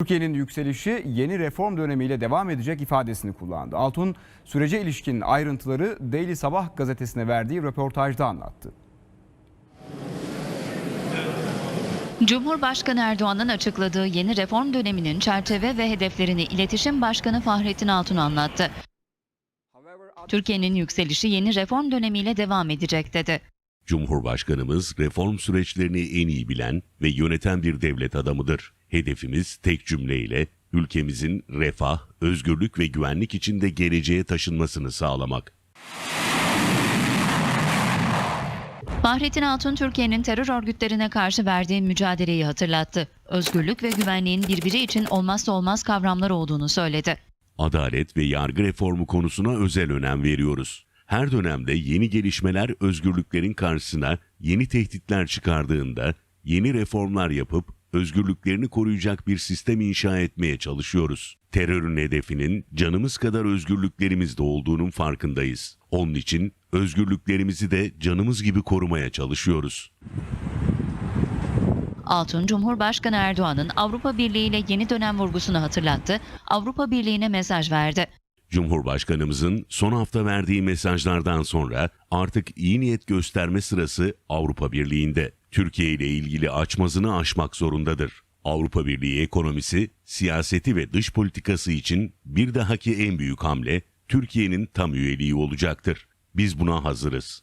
Türkiye'nin yükselişi yeni reform dönemiyle devam edecek ifadesini kullandı. Altun sürece ilişkin ayrıntıları Daily Sabah gazetesine verdiği röportajda anlattı. Cumhurbaşkanı Erdoğan'ın açıkladığı yeni reform döneminin çerçeve ve hedeflerini İletişim Başkanı Fahrettin Altun anlattı. Türkiye'nin yükselişi yeni reform dönemiyle devam edecek dedi. Cumhurbaşkanımız reform süreçlerini en iyi bilen ve yöneten bir devlet adamıdır. Hedefimiz tek cümleyle ülkemizin refah, özgürlük ve güvenlik içinde geleceğe taşınmasını sağlamak. Fahrettin Altun Türkiye'nin terör örgütlerine karşı verdiği mücadeleyi hatırlattı. Özgürlük ve güvenliğin birbiri için olmazsa olmaz kavramlar olduğunu söyledi. Adalet ve yargı reformu konusuna özel önem veriyoruz. Her dönemde yeni gelişmeler özgürlüklerin karşısına yeni tehditler çıkardığında yeni reformlar yapıp özgürlüklerini koruyacak bir sistem inşa etmeye çalışıyoruz. Terörün hedefinin canımız kadar özgürlüklerimizde olduğunun farkındayız. Onun için özgürlüklerimizi de canımız gibi korumaya çalışıyoruz. Altun, Cumhurbaşkanı Erdoğan'ın Avrupa Birliği ile yeni dönem vurgusunu hatırlattı. Avrupa Birliği'ne mesaj verdi. Cumhurbaşkanımızın son hafta verdiği mesajlardan sonra artık iyi niyet gösterme sırası Avrupa Birliği'nde. Türkiye ile ilgili açmazını aşmak zorundadır. Avrupa Birliği ekonomisi, siyaseti ve dış politikası için bir dahaki en büyük hamle Türkiye'nin tam üyeliği olacaktır. Biz buna hazırız.